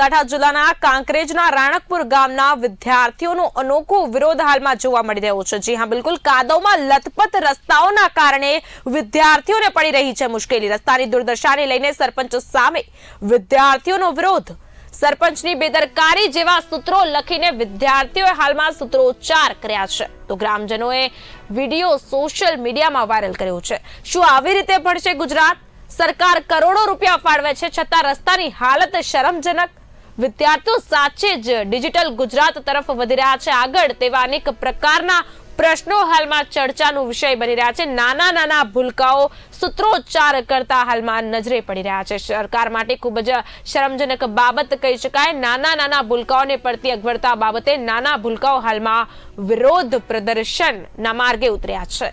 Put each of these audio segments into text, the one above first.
બનાસકાંઠા જિલ્લાના કાંકરેજના રાણકપુર ગામના વિદ્યાર્થીઓનો અનોખો વિરોધ હાલમાં જોવા મળી રહ્યો છે. જી હા, બિલકુલ કાદવમાં લથપથ રસ્તાઓના કારણે વિદ્યાર્થીઓને પડી રહી છે મુશ્કેલી. રસ્તાની દુર્દશાને લઈને સરપંચ સામે વિદ્યાર્થીઓનો વિરોધ. સરપંચની બેદરકારી જેવા સૂત્રો લખીને વિદ્યાર્થીઓએ હાલમાં સૂત્રોચ્ચાર કર્યા છે. તો ગ્રામજનોએ વીડિયો સોશિયલ મીડિયામાં વાયરલ કર્યો છે. શું આવી રીતે ભણશે ગુજરાત? સરકાર કરોડો રૂપિયા ફાળવે છે, છતાં રસ્તાની હાલત શરમજનક વિદ્યાર્થીઓ સાચે જ ડિજિટલ ગુજરાત તરફ વધી રહ્યા છે. આગળ તેવા અનેક પ્રકારના પ્રશ્નો હાલમાં ચર્ચાનો વિષય બની રહ્યા છે. નાના નાના ભૂલકાઓ સૂત્રોચ્ચાર કરતા હાલમાં નજરે પડી રહ્યા છે. સરકાર માટે ખૂબ જ શરમજનક બાબત કહી શકાય. નાના નાના ભૂલકાઓને પડતી અગવડતા બાબતે નાના ભૂલકાઓ હાલમાં વિરોધ પ્રદર્શનના માર્ગે ઉતર્યા છે.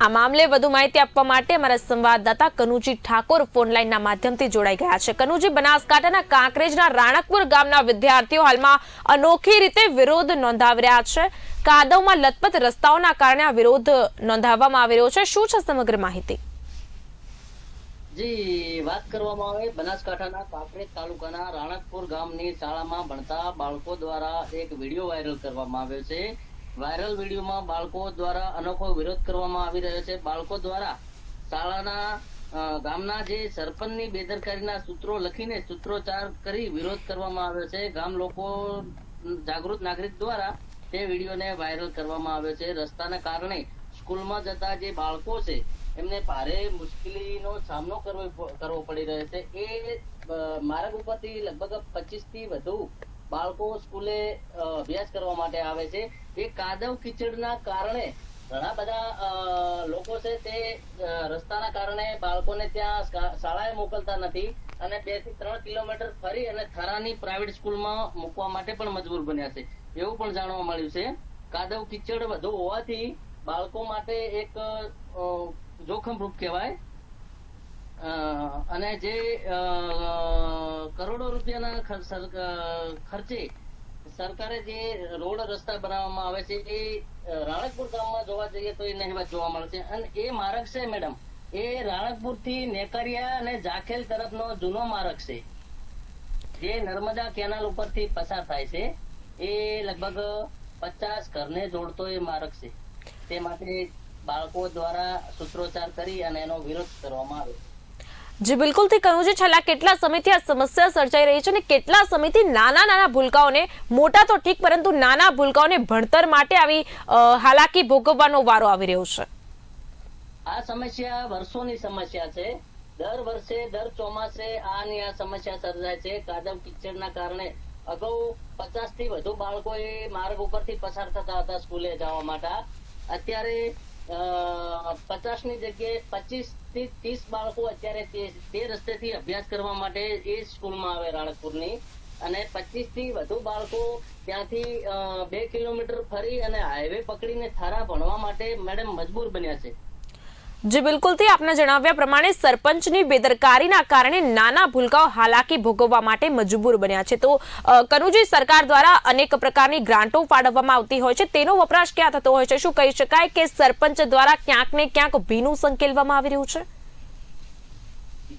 આ મામલે વધુ માહિતી આપવા માટે અમારા સંવાદદાતા કનુજી ઠાકોર ફોન લાઈનના માધ્યમથી જોડાઈ ગયા છે. કનુજી, બનાસકાંઠાના કાંકરેજના રાણકપુર ગામના વિદ્યાર્થીઓ હાલમાં અનોખી રીતે વિરોધ નોંધાવી રહ્યા છે. કાદવમાં લથપથ રસ્તાઓના કારણે આ વિરોધ નોંધાવવામાં આવી રહ્યો છે. શું છે સમગ્ર માહિતી? જી, વાત કરવામાં આવે બનાસકાંઠાના કાંકરેજ તાલુકાના રાણકપુર ગામની શાળામાં ભણતા બાળકો દ્વારા એક વીડિયો વાયરલ કરવામાં આવ્યો છે. વાયરલ વિડીયોમાં બાળકો દ્વારા અનોખો વિરોધ કરવામાં આવી રહ્યો છે. બાળકો દ્વારા શાળાના ગામના જે સરપંચની બેદરકારીના સૂત્રો લખીને સૂત્રોચ્ચાર કરી વિરોધ કરવામાં આવ્યો છે. ગામ લોકો જાગૃત નાગરિક દ્વારા તે વિડીયોને વાયરલ કરવામાં આવ્યો છે. રસ્તાના કારણે સ્કૂલમાં જતા જે બાળકો છે, એમને ભારે મુશ્કેલીનો સામનો કરવો કરવો પડી રહ્યો છે. એ માર્ગ ઉપરથી લગભગ પચીસથી વધુ બાળકો સ્કૂલે અભ્યાસ કરવા માટે આવે છે. એ કાદવ કીચડના કારણે ઘણા બધા લોકો છે તે રસ્તાના કારણે બાળકોને ત્યાં શાળાએ મોકલતા નથી અને બેથી ત્રણ કિલોમીટર ફરી અને થરાની પ્રાઇવેટ સ્કૂલમાં મૂકવા માટે પણ મજબૂર બન્યા છે. એવું પણ જાણવા મળ્યું છે. કાદવ કીચડ વધુ હોવાથી બાળકો માટે એક જોખમરૂપ કહેવાય. અને જે કરોડો રૂપિયાના ખર્ચે સરકારે જે રોડ રસ્તા બનાવવામાં આવે છે, એ રાણકપુર ગામમાં જોવા જઈએ તો એ નહિવત જોવા મળે છે. અને એ માર્ગ છે, મેડમ, એ રાણકપુરથી નેકરિયા અને જાખેલ તરફનો જૂનો માર્ગ છે. જે નર્મદા કેનાલ ઉપરથી પસાર થાય છે, એ લગભગ પચાસ ઘરને જોડતો એ માર્ગ છે. તે માટે બાળકો દ્વારા સૂત્રોચ્ચાર કરી અને એનો વિરોધ કરવામાં આવ્યો જી બિલકુલથી કહ્યું છે, છેલ્લા કેટલા સમયથી આ સમસ્યા સર્જાઈ રહી છે અને કેટલા સમયથી નાના નાના ભૂલકાઓને, મોટા તો ઠીક, પરંતુ નાના ભૂલકાઓને ભણતર માટે આવી હાલાકી ભોગવવાનો વારો આવી રહ્યો છે. આ સમસ્યા વર્ષોની સમસ્યા છે. દર વર્ષે, દર ચોમાસે આની આ સમસ્યા સર્જાય છે. કાદવ કિચડના કારણે અગાઉ પચાસથી વધુ બાળકો એ માર્ગ ઉપરથી પસાર થતા હતા સ્કૂલે જવા માટે. અત્યારે પચાસની જગ્યાએ પચીસથી ત્રીસ બાળકો અત્યારે તે રસ્તેથી અભ્યાસ કરવા માટે એ સ્કૂલમાં આવે રાણકપુરની. અને પચીસથી વધુ બાળકો ત્યાંથી બે કિલોમીટર ફરી અને હાઈવે પકડીને થારા ભણવા માટે મેડમ મજબૂર બન્યા છે. જી બિલકુલથી આપના જણાવ્યા પ્રમાણે સરપંચની બેદરકારીના કારણે નાના ભૂલકાઓ હાલાકી ભોગવવા માટે મજબૂર બન્યા છે. તો કનુજી સરકાર દ્વારા અનેક પ્રકારની ગ્રાન્ટો ફાળવવામાં આવતી હોય છે. તેનો વપરાશ ક્યાં થતો હોય છે? શું કહી શકાય કે સરપંચ દ્વારા ક્યાંક ને ક્યાંક ભીનું સંકેલવામાં આવી રહ્યું છે?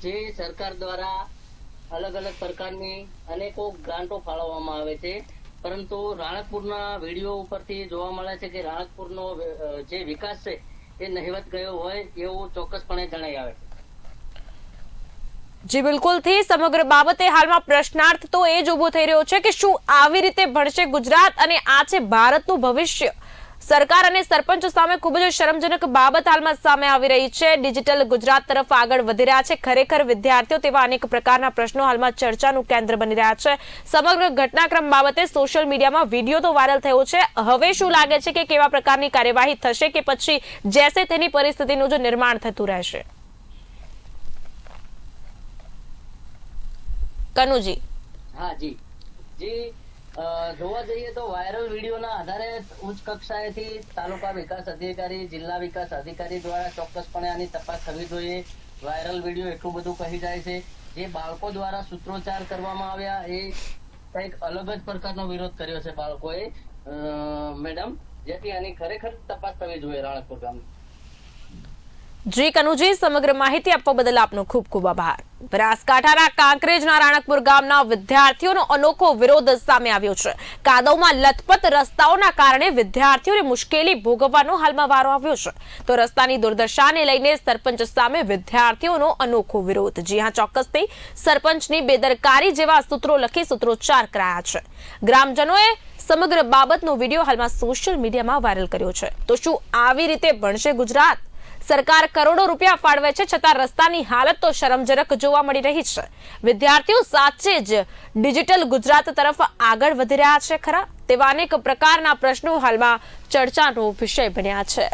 જે સરકાર દ્વારા અલગ અલગ પ્રકારની અનેકો ગ્રાન્ટો ફાળવવામાં આવે છે. પરંતુ રાણકપુરના વીડિયો ઉપરથી જોવા મળે છે કે રાણકપુરનો જે વિકાસ છે એ નહિવત ગયો હોય એવું ચોક્કસપણે જણાઈ આવે. જી, બિલકુલથી સમગ્ર બાબતે હાલમાં પ્રશ્નાર્થ તો એ જ ઊભો થઈ રહ્યો છે કે શું આવી રીતે ભણશે ગુજરાત અને આ છે ભારતનું ભવિષ્ય? સરકાર અને સરપંચ સામે ખૂબ જ શરમજનક બાબત હાલમાં સામે આવી રહી છે. ડિજિટલ ગુજરાત તરફ આગળ વધી રહ્યા છે. ખરેખર વિદ્યાર્થીઓ તેવા અનેક પ્રકારના પ્રશ્નો હાલમાં ચર્ચાનું કેન્દ્ર બની રહ્યા છે. સમગ્ર ઘટનાક્રમ બાબતે સોશિયલ મીડિયામાં વીડિયો તો વાયરલ થયો છે. હવે શું લાગે છે કે કેવા પ્રકારની કાર્યવાહી થશે કે પછી જેસે તેની પરિસ્થિતિનું જો નિર્માણ થતું રહેશે? કનુજી. હા, જી. જી. જોવા જઈએ તો વાયરલ વિડીયોના આધારે ઉચ્ચ કક્ષાએથી તાલુકા વિકાસ અધિકારી, જિલ્લા વિકાસ અધિકારી દ્વારા ચોક્કસપણે આની તપાસ થવી જોઈએ. વાયરલ વીડિયો એટલું બધું કહી જાય છે. જે બાળકો દ્વારા સૂત્રોચ્ચાર કરવામાં આવ્યા એ કંઈક અલગ જ પ્રકારનો વિરોધ કર્યો છે બાળકોએ. મેડમ, જેથી આની ખરેખર તપાસ થવી જોઈએ રાણકપુર ગામની. જી કનુજી, સમગ્ર માહિતી આપવા બદલ આપનો ખૂબ ખૂબ આભાર. બનાસકાંઠાના કાંકરેજના રાણકપુર ગામના વિદ્યાર્થીઓનો અનોખો વિરોધ સામે આવ્યો છે. કાદવમાં લથપથ રસ્તાઓના કારણે વિદ્યાર્થીઓને મુશ્કેલી ભોગવવાનો હાલમાં વારો આવ્યો છે. તો રસ્તાની દુર્દશાને લઈને સરપંચ સામે વિદ્યાર્થીઓનો અનોખો વિરોધ. જી હા, ચોક્કસથી સરપંચની બેદરકારી જેવા સૂત્રો લખી સૂત્રોચ્ચાર કરાયા છે. ગ્રામજનોએ સમગ્ર બાબતનો વીડિયો હાલમાં સોશિયલ મીડિયામાં વાયરલ કર્યો છે. તો શું આવી રીતે ભણશે ગુજરાત? સરકાર કરોડો રૂપિયા ફાળવે છે છતાં રસ્તાની હાલત તો શરમજનક જોવા મળી રહી છે. વિદ્યાર્થીઓ સાચે જ ડિજિટલ ગુજરાત તરફ આગળ વધી રહ્યા છે ખરા? તેવા અનેક પ્રકારના પ્રશ્નો હાલમાં ચર્ચાનો વિષય બન્યા છે.